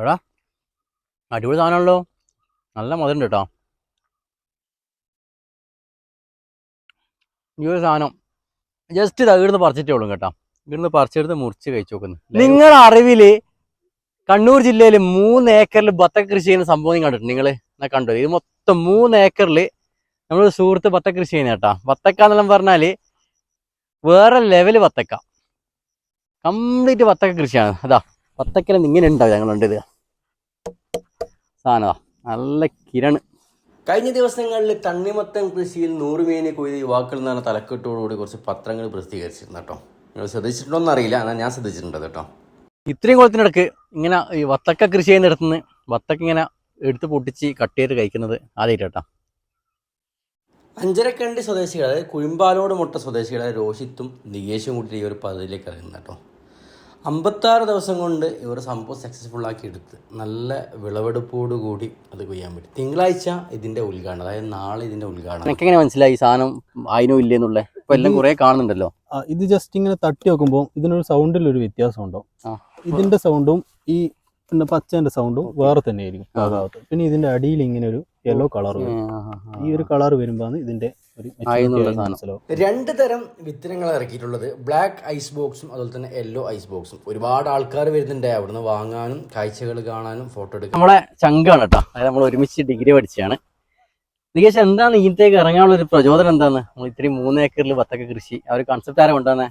എടാ അടിപൊളി സാധനമാണല്ലോ. നല്ല മധുരം കേട്ടോ. ഈ ഒരു സാധനം ജസ്റ്റ് ഇതാ ഇവിടുന്ന് പറിച്ചിട്ടേ ഉള്ളൂ കേട്ടോ. ഇവിടുന്ന് പറിച്ചെടുത്ത് മുറിച്ച് കഴിച്ചു നോക്കുന്നു നിങ്ങളുടെ അറിവിൽ കണ്ണൂർ ജില്ലയിൽ മൂന്ന് ഏക്കറിൽ ബത്ത കൃഷി ചെയ്യുന്ന സംഭവം നിങ്ങൾ കണ്ടിട്ടുണ്ട്. നിങ്ങൾ എന്നാ കണ്ടു? ഇത് മൊത്തം മൂന്ന് ഏക്കറിൽ നമ്മൾ സുഹൃത്ത് ബത്ത കൃഷി ചെയ്യുന്ന കേട്ടോ. ബത്തക്ക എന്നെല്ലാം പറഞ്ഞാൽ വേറെ ലെവൽ ബത്തക്ക. കംപ്ലീറ്റ് ബത്തക്ക കൃഷിയാണ്. അതാ ബത്തക്കല ഇങ്ങനെ ഉണ്ടാവും ഞങ്ങളുണ്ട് ഇത് സാധനതാ നല്ല കിരണ്. കഴിഞ്ഞ ദിവസങ്ങളിൽ തണ്ണിമത്തൻ കൃഷിയിൽ നൂറുമേനി കൊയ്ത യുവാക്കൾ എന്നാണ് തലക്കെട്ടോടുകൂടി കുറച്ച് പത്രങ്ങൾ പ്രസിദ്ധീകരിച്ചിരുന്നു കേട്ടോ. നിങ്ങൾ ശ്രദ്ധിച്ചിട്ടുണ്ടോ എന്നറിയില്ല എന്നാൽ ഞാൻ ശ്രദ്ധിച്ചിട്ടുണ്ട് കേട്ടോ. ഇത്രയും കുളത്തിനിടക്ക് ഇങ്ങനെ ഈ വത്തക്ക കൃഷി ചെയ്യുന്നിടത്തുനിന്ന് വത്തക്ക ഇങ്ങനെ എടുത്ത് പൊട്ടിച്ച് കട്ട് ചെയ്ത് കഴിക്കുന്നത് ആദ്യമായിട്ട് കേട്ടോ. അഞ്ചരക്കണ്ടി സ്വദേശികളായ കുഴിമ്പാലോട് മുട്ട സ്വദേശികളായ രോഹിത്തും നികേഷും കൂട്ടി ഈ ഒരു പദ്ധതിയിലേക്ക് ഇറങ്ങുന്നു കേട്ടോ. അമ്പത്താറ് ദിവസം കൊണ്ട് ഇവർ സംഭവം സക്സസ്ഫുൾ ആക്കി എടുത്ത്. നല്ല വിളവെടുപ്പോട് കൂടി അത് കൊയ്യാൻ പറ്റും. തിങ്കളാഴ്ച ഇതിന്റെ ഉദ്ഘാടനം അതായത് നാളെ ഇതിന്റെ ഉദ്ഘാടനം. എനിക്ക് എങ്ങനെ മനസ്സിലായി ഈ സാധനം ആയിനോ ഇല്ലേന്നുള്ള ഇപ്പൊ എല്ലാം കുറെ കാണുന്നുണ്ടല്ലോ. ഇത് ജസ്റ്റ് ഇങ്ങനെ തട്ടി നോക്കുമ്പോൾ ഇതിനൊരു സൗണ്ടിൽ ഒരു വ്യത്യാസം ഉണ്ടോ ഇതിന്റെ സൗണ്ടും ഈ പിന്നെ പച്ചേന്റെ സൗണ്ടും വേറെ തന്നെ ആയിരിക്കും. പിന്നെ ഇതിന്റെ അടിയിൽ ഇങ്ങനെ ഒരു യെല്ലോ കളർ വരും. ഈ ഒരു കളർ വരുമ്പോഴാണ് ഇതിന്റെ രണ്ട് തരം വിത്തനങ്ങൾ ഇറക്കിയിട്ടുള്ളത്. ബ്ലാക്ക് ഐസ് ബോക്സും അതുപോലെ തന്നെ യെല്ലോ ഐസ് ബോക്സും ഒരുപാട് ആൾക്കാർ വരുന്നുണ്ട് അവിടുന്ന് വാങ്ങാനും കാഴ്ചകൾ കാണാനും ഫോട്ടോ എടുക്കാൻ നമ്മളെ ചങ്കാണ് കേട്ടോ അതായത് നമ്മൾ ഒരുമിച്ച് ഡിഗ്രി പഠിച്ചാണ് നികേഷ് എന്താണ് ഇതിലേക്ക് ഇറങ്ങാനുള്ള ഒരു പ്രചോദനം എന്താണ്? നമ്മൾ ഇത്രയും മൂന്ന് ഏക്കറിൽ വത്തക്ക കൃഷി. ആ ഒരു കൺസെപ്റ്റ് ആരാ കൊണ്ടുവന്നേ?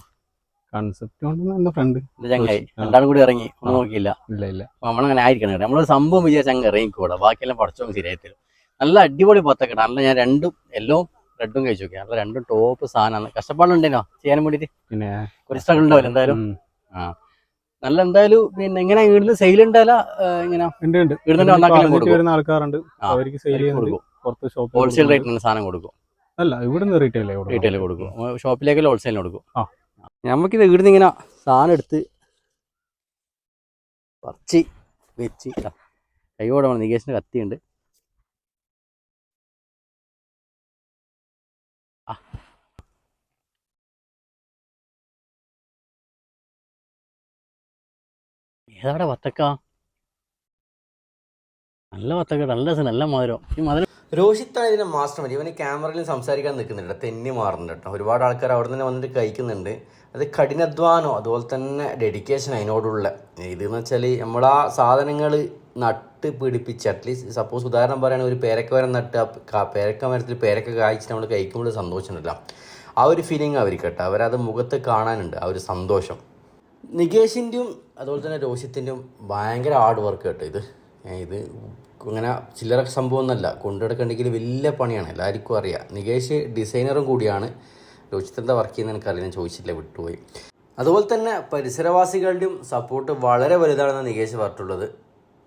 കൺസെപ്റ്റ് കൊണ്ട് എന്റെ ഫ്രണ്ട് ചങ്ങായി. രണ്ടാളും കൂടി ഇറങ്ങി. ഒന്നും നോക്കിയില്ല. ഇല്ല ഇല്ല. നമ്മളങ്ങനെ ആയിരിക്കണം നമ്മളൊരു സംഭവം വിചാരിച്ച അങ്ങ് ഇറങ്ങിക്കൂടാ ബാക്കിയെല്ലാം പഠിച്ചോ ശരിയായി തരും നല്ല അടിപൊളി പത്തക്ക നല്ല ഞാൻ രണ്ടും എല്ലോ റെഡും കഴിച്ചു നോക്കി. നല്ല രണ്ടും ടോപ്പ് സാധനമാണ്. കഷ്ടപ്പാടുണ്ടേനോ? ചെയ്യാൻ വേണ്ടിട്ട്? പിന്നെ കുറച്ച് സ്ട്രഗിൾ ഉണ്ടാവില്ല എന്തായാലും ആ. നല്ല എന്തായാലും പിന്നെ എങ്ങനെ ഇവിടുന്ന് സെയിൽ ഉണ്ടാവില്ല ഇങ്ങനെ വരുന്ന ആൾക്കാരുണ്ട്. അവർക്ക് സെയിൽ കൊടുക്കും. ഹോൾസെയിൽ സാധനം കൊടുക്കും. അല്ല ഇവിടുന്ന് റീറ്റെയിൽ റീറ്റെയിൽ കൊടുക്കും. ഷോപ്പിലേക്ക് ഹോൾസെയിലിന് കൊടുക്കും. നമുക്കിത് ഇവിടുന്ന് ഇങ്ങനെ സാധനം എടുത്ത് പറിച്ച് വെച്ച്. കൈയോടെ നികേഷിന് കത്തിയുണ്ട്. ഏതാടെ വത്തക്ക? നല്ല വത്തക്ക നല്ല രസം, നല്ല മധുരം. ഈ മധുരം രോഹിത്താണ് ഇതിന്റെ മാസ്റ്റർ മതി ഇവന് ക്യാമറയിൽ സംസാരിക്കാൻ നിൽക്കുന്നുണ്ട് തെന്നി മാറുന്നുണ്ട് കേട്ടോ. ഒരുപാട് ആൾക്കാർ അവിടെ തന്നെ വന്നിട്ട് കഴിക്കുന്നുണ്ട്. അത് കഠിനാധ്വാനോ അതുപോലെ തന്നെ ഡെഡിക്കേഷൻ അതിനോടുള്ള. ഇതെന്ന് വെച്ചാൽ നമ്മളാ സാധനങ്ങൾ നട്ട് പിടിപ്പിച്ച് അറ്റ്ലീസ്റ്റ് സപ്പോസ് ഉദാഹരണം പറയുകയാണെങ്കിൽ ഒരു പേരക്ക വരം നട്ട് ആ പേരക്ക മരത്തിൽ പേരക്ക കായ്ച്ചിട്ട് നമ്മൾ കഴിക്കുമ്പോൾ സന്തോഷമുണ്ടല്ലോ. ആ ഒരു ഫീലിംഗ് അവർക്ക് കേട്ടോ. അവരത് മുഖത്ത് കാണാനുണ്ട്. ആ ഒരു സന്തോഷം. നികേഷിന്റെയും അതുപോലെ തന്നെ രോഹിത്തിന്റെയും ഭയങ്കര ഹാർഡ് വർക്ക് കേട്ടോ ഇത്. ഇത് ഇങ്ങനെ ചില്ലറ സംഭവം ഒന്നല്ല കൊണ്ടുനടക്കണമെങ്കിൽ വലിയ പണിയാണ്. എല്ലാവർക്കും അറിയാം. നികേഷ് ഡിസൈനറും കൂടിയാണ്. രോഹിത് എന്താ വർക്ക് ചെയ്യുന്നത് എനിക്കറിയാം ഞാൻ ചോദിച്ചില്ല വിട്ടുപോയി. അതുപോലെ തന്നെ പരിസരവാസികളുടെയും സപ്പോർട്ട് വളരെ വലുതാണെന്ന് നികേഷ് പറഞ്ഞിട്ടുള്ളത്.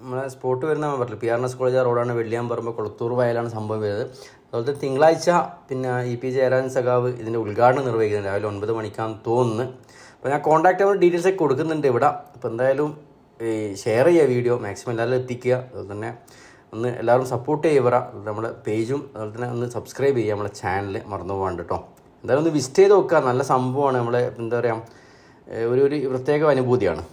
നമ്മളെ സ്പോട്ട് വരുന്ന പറഞ്ഞു പി ആർ എസ് കോളേജ് റോഡാണ് വെള്ളിയാമ്പറമ്പ് കൊളത്തൂർ വയലാണ് സംഭവം വരുന്നത്. അതുപോലെ തന്നെ തിങ്കളാഴ്ച പിന്നെ ഇ പി ജയരാജൻ സഖാവ് ഇതിന്റെ ഉദ്ഘാടനം നിർവഹിക്കുന്നുണ്ട്. രാവിലെ ഒൻപത് മണിക്കാന്ന് തോന്നുന്നു. അപ്പോൾ ഞാൻ കോൺടാക്ട് നമ്പർ ഡീറ്റെയിൽസ് ഒക്കെ കൊടുക്കുന്നുണ്ട് ഇവിടെ. അപ്പോൾ എന്തായാലും ഈ ഷെയർ ചെയ്യുക വീഡിയോ മാക്സിമം എല്ലാവരും എത്തിക്കുക. അതുപോലെ തന്നെ ഒന്ന് എല്ലാവരും സപ്പോർട്ട് ചെയ്യുക നമ്മുടെ പേജും അതുപോലെ തന്നെ ഒന്ന് സബ്സ്ക്രൈബ് ചെയ്യുക നമ്മളെ ചാനൽ മറന്നു പോകാണ്ട് കേട്ടോ. എന്തായാലും ഒന്ന് വിസിറ്റ് ചെയ്ത് നോക്കുക. നല്ല സംഭവമാണ്. നമ്മളെ എന്താ പറയുക ഒരു ഒരു പ്രത്യേക അനുഭൂതിയാണ്.